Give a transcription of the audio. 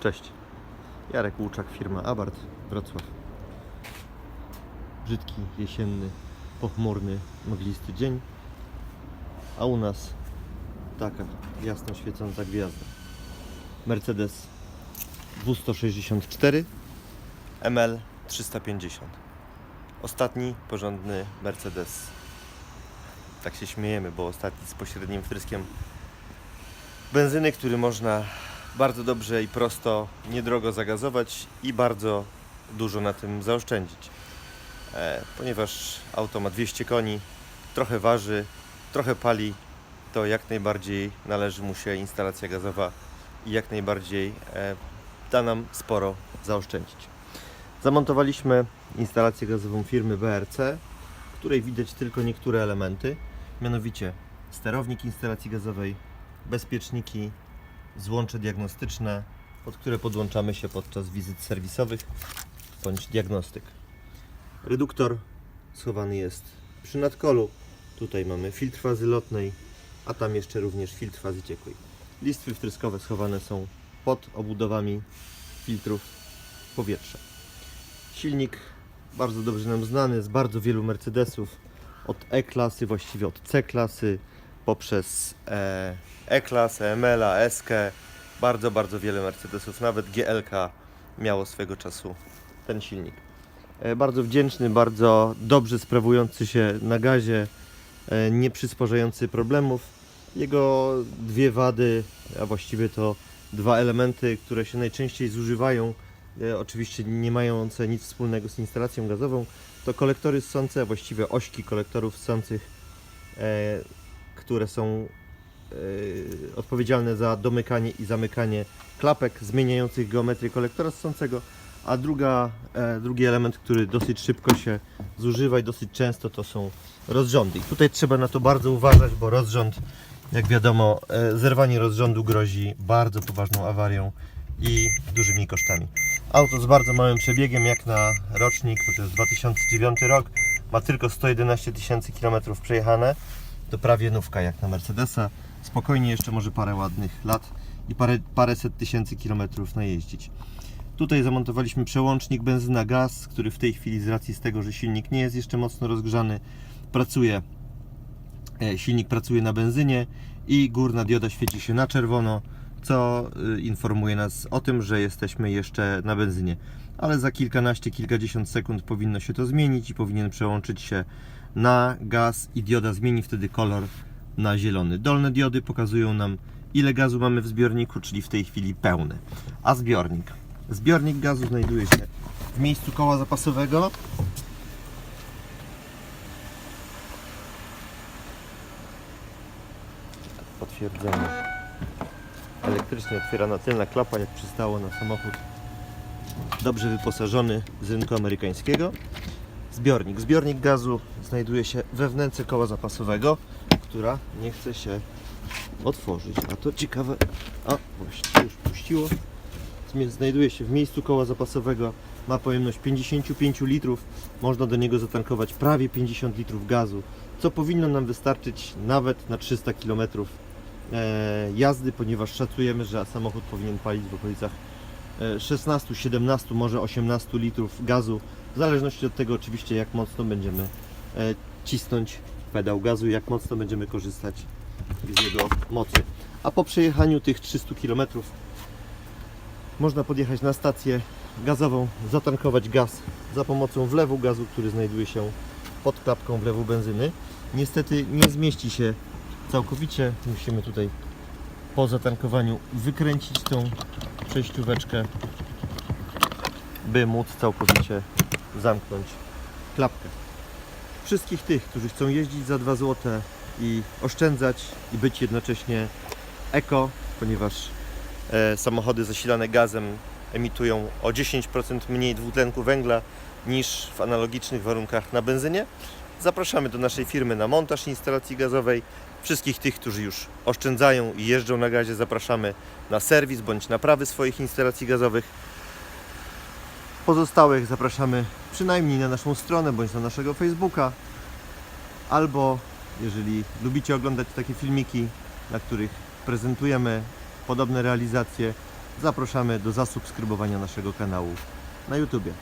Cześć. Jarek Łuczak, firma Abart, Wrocław. Brzydki, jesienny, pochmurny, mglisty dzień, a u nas taka jasno świecąca gwiazda. Mercedes W164 ML 350. Ostatni porządny Mercedes. Tak się śmiejemy, bo ostatni z pośrednim wtryskiem benzyny, który można bardzo dobrze i prosto, niedrogo zagazować i bardzo dużo na tym zaoszczędzić. E, ponieważ auto ma 200 koni, trochę waży, trochę pali, to jak najbardziej należy mu się instalacja gazowa i jak najbardziej e, da nam sporo zaoszczędzić. Zamontowaliśmy instalację gazową firmy BRC, w której widać tylko niektóre elementy, mianowicie sterownik instalacji gazowej, bezpieczniki, złącze diagnostyczne, pod które podłączamy się podczas wizyt serwisowych bądź diagnostyk. Reduktor schowany jest przy nadkolu. Tutaj mamy filtr fazy lotnej, a tam jeszcze również filtr fazy ciekłej. Listwy wtryskowe schowane są pod obudowami filtrów powietrza. Silnik bardzo dobrze nam znany z bardzo wielu Mercedesów, od E-klasy, właściwie od C-klasy, poprzez e, E-klasę, ML, SK, bardzo, bardzo wiele Mercedesów, nawet GLK miało swego czasu ten silnik. E, Bardzo wdzięczny, bardzo dobrze sprawujący się na gazie, e, nie przysporzający problemów. Jego dwie wady, a właściwie to dwa elementy, które się najczęściej zużywają, e, oczywiście nie mające nic wspólnego z instalacją gazową, to kolektory ssące, a właściwie ośki kolektorów ssących, e, które są e, odpowiedzialne za domykanie i zamykanie klapek zmieniających geometrię kolektora ssącego, a druga, e, drugi element, który dosyć szybko się zużywa i dosyć często to są rozrządy. I tutaj trzeba na to bardzo uważać, bo rozrząd, jak wiadomo, e, zerwanie rozrządu grozi bardzo poważną awarią i dużymi kosztami. Auto z bardzo małym przebiegiem, jak na rocznik, to, to jest 2009 rok, ma tylko 111 tysięcy kilometrów przejechane, to prawie nówka jak na Mercedesa. Spokojnie jeszcze może parę ładnych lat i parę, paręset tysięcy kilometrów najeździć. Tutaj zamontowaliśmy przełącznik benzyna-gaz, który w tej chwili z racji z tego, że silnik nie jest jeszcze mocno rozgrzany, pracuje. e, Silnik pracuje na benzynie i górna dioda świeci się na czerwono, co y, informuje nas o tym, że jesteśmy jeszcze na benzynie. Ale za kilkanaście, kilkadziesiąt sekund powinno się to zmienić i powinien przełączyć się na gaz i dioda zmieni wtedy kolor na zielony. Dolne diody pokazują nam ile gazu mamy w zbiorniku, czyli w tej chwili pełny. A zbiornik? Zbiornik gazu znajduje się w miejscu koła zapasowego. Potwierdzenie. Elektrycznie otwierana tylna klapa, jak przystało na samochód dobrze wyposażony z rynku amerykańskiego. Zbiornik. Zbiornik gazu znajduje się we wnęce koła zapasowego, która nie chce się otworzyć. A to ciekawe. A właśnie już puściło. Znajduje się w miejscu koła zapasowego. Ma pojemność 55 litrów. Można do niego zatankować prawie 50 litrów gazu, co powinno nam wystarczyć nawet na 300 km e, jazdy, ponieważ szacujemy, że samochód powinien palić w okolicach e, 16, 17, może 18 litrów gazu, w zależności od tego oczywiście jak mocno będziemy e, cisnąć pedał gazu, jak mocno będziemy korzystać z jego mocy. A po przejechaniu tych 300 km można podjechać na stację gazową, zatankować gaz za pomocą wlewu gazu, który znajduje się pod klapką wlewu benzyny. Niestety nie zmieści się całkowicie. Musimy tutaj po zatankowaniu wykręcić tą przejścióweczkę, by móc całkowicie zamknąć klapkę. Wszystkich tych, którzy chcą jeździć za 2 zł i oszczędzać i być jednocześnie eko, ponieważ e, samochody zasilane gazem emitują o 10% mniej dwutlenku węgla niż w analogicznych warunkach na benzynie. Zapraszamy do naszej firmy na montaż instalacji gazowej. Wszystkich tych, którzy już oszczędzają i jeżdżą na gazie, zapraszamy na serwis bądź naprawy swoich instalacji gazowych. Pozostałych zapraszamy przynajmniej na naszą stronę bądź na naszego Facebooka. Albo jeżeli lubicie oglądać takie filmiki, na których prezentujemy podobne realizacje, zapraszamy do zasubskrybowania naszego kanału na YouTubie.